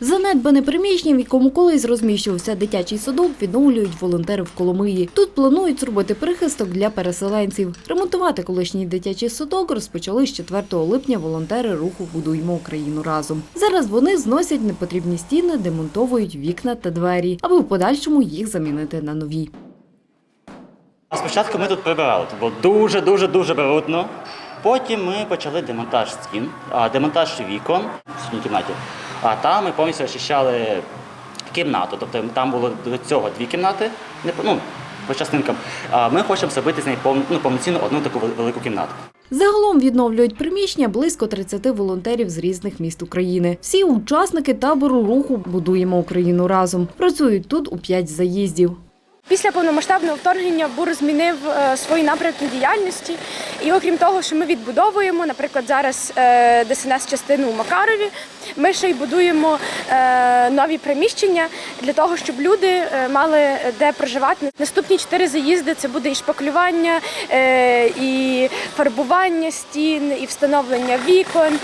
Занедбане приміщення, в якому колись розміщувався дитячий садок, відновлюють волонтери в Коломиї. Тут планують зробити прихисток для переселенців. Ремонтувати колишній дитячий садок розпочали з 4 липня волонтери руху Будуймо Україну разом. Зараз вони зносять непотрібні стіни, демонтовують вікна та двері, аби в подальшому їх замінити на нові. Спочатку ми тут прибирали, було дуже, дуже, дуже брудно. Потім ми почали демонтаж стін, демонтаж вікон в кімнаті. А там ми повністю очищали кімнату. Тобто там було до цього дві кімнати, не ну, по частинкам. А ми хочемо зробити з неї пов- ну, повноцінну одну таку велику кімнату. Загалом відновлюють приміщення близько 30 волонтерів з різних міст України. Всі учасники табору руху Будуємо Україну разом. Працюють тут у 5 заїздів. Після повномасштабного вторгнення БУР змінив е, свої напрямки діяльності. І окрім того, що ми відбудовуємо, наприклад, зараз е, ДСНС частину у Макарові, ми ще й будуємо е, нові приміщення для того, щоб люди е, мали де проживати. Наступні чотири заїзди це буде і шпаклювання, і фарбування стін, і встановлення вікон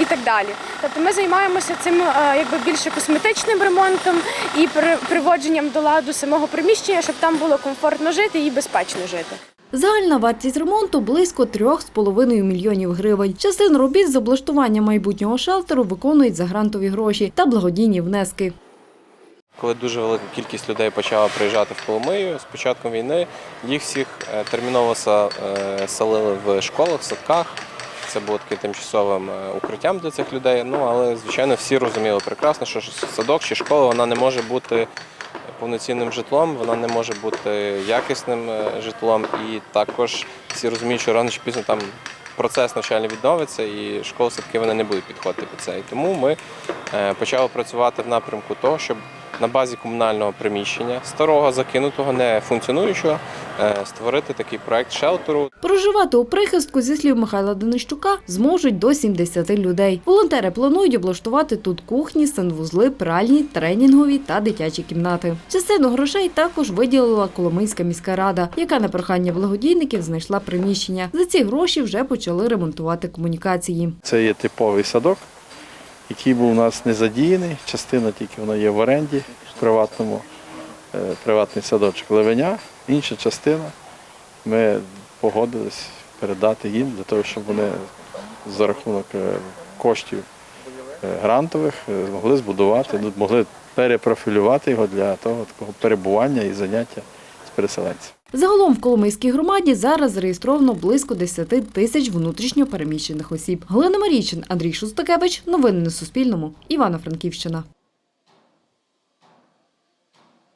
і так далі. Тобто ми займаємося цим якби більше косметичним ремонтом і при- приводженням до ладу самого приміщення, щоб там було комфортно жити і безпечно жити. Загальна вартість ремонту близько 3,5 мільйонів гривень. Частину робіт з облаштування майбутнього шелтеру виконують за грантові гроші та благодійні внески. Коли дуже велика кількість людей почала приїжджати в Коломию з початком війни, їх всіх е, терміново са- е, в школах, садках. Це було таким тимчасовим е, укриттям для цих людей. Ну але звичайно всі розуміли прекрасно, що садок чи школа вона не може бути повноцінним житлом, вона не може бути якісним е, житлом. І також всі розуміють, що рано чи пізно там процес навчальний відновиться, і школи садки вони не будуть підходити під це. І тому ми е, почали працювати в напрямку того, щоб на базі комунального приміщення, старого, закинутого, не функціонуючого, створити такий проект шелтеру, Проживати у прихистку, зі слів Михайла Денищука, зможуть до 70 людей. Волонтери планують облаштувати тут кухні, санвузли, пральні, тренінгові та дитячі кімнати. Частину грошей також виділила Коломийська міська рада, яка на прохання благодійників знайшла приміщення. За ці гроші вже почали ремонтувати комунікації. Це є типовий садок, який був у нас не задіяний. Частина тільки вона є в оренді в приватному, е, приватний садочок Левеня. Інша частина ми погодились передати їм для того, щоб вони за рахунок е, коштів е, грантових е, змогли збудувати, ну, могли перепрофілювати його для того такого перебування і заняття з переселенців. Загалом в Коломийській громаді зараз зареєстровано близько 10 тисяч внутрішньо переміщених осіб. Галина Марійчин, Андрій Шустакевич. Новини на Суспільному. Івано-Франківщина.